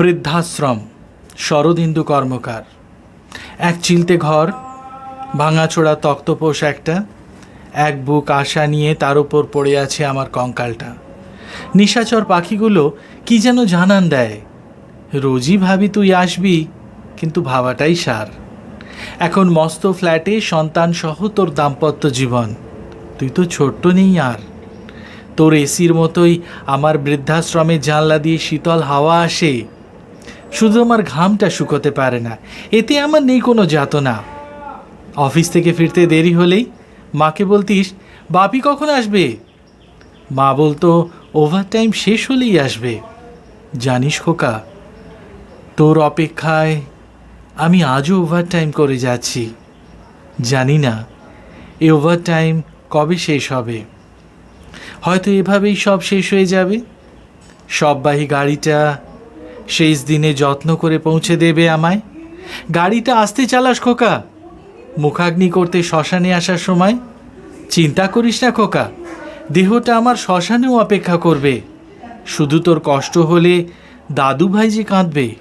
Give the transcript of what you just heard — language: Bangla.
বৃদ্ধাশ্রম, শরদিন্দু কর্মকার। এক চিলতে ঘর ভাঙাচোড়া তক্তপোষ একটা, এক বুক আশা নিয়ে তার উপর পড়ে আছে আমার কঙ্কালটা। নিশাচর পাখিগুলো কি যেন জানান দেয়, রোজই ভাবি তুই আসবি, কিন্তু ভাবাটাই সার। এখন মস্ত ফ্ল্যাটে সন্তান সহ তোর দাম্পত্য জীবন, তুই তো ছোট্ট নেই আর। তোর এসির মতোই আমার বৃদ্ধাশ্রমে জানলা দিয়ে শীতল হাওয়া আসে শুধু আমার ঘামটা শুকোতে পারে না, এতে আমার নেই কোনো যাতনা। অফিস থেকে ফিরতে দেরি হলেই মাকে বলতিস, বাপি কখন আসবে? মা বলতো ওভারটাইম শেষ হলেই আসবে। জানিস খোকা, তোর অপেক্ষায় আমি আজও ওভারটাইম করে যাচ্ছি। জানি না এই ওভারটাইম কবে শেষ হবে? হয়তো এভাবেই সব শেষ হয়ে যাবে। সববাহী গাড়িটা শেষ দিনে যত্ন করে পৌঁছে দেবে আমায়। গাড়িটা আসতে চালাস, খোকা। মুখাগ্নি করতে শ্মশানে আসার সময়, চিন্তা করিস না, খোকা। দেহটা আমার শ্মশানেও অপেক্ষা করবে। শুধু তোর কষ্ট হলে দাদু ভাই যে কাঁদবে।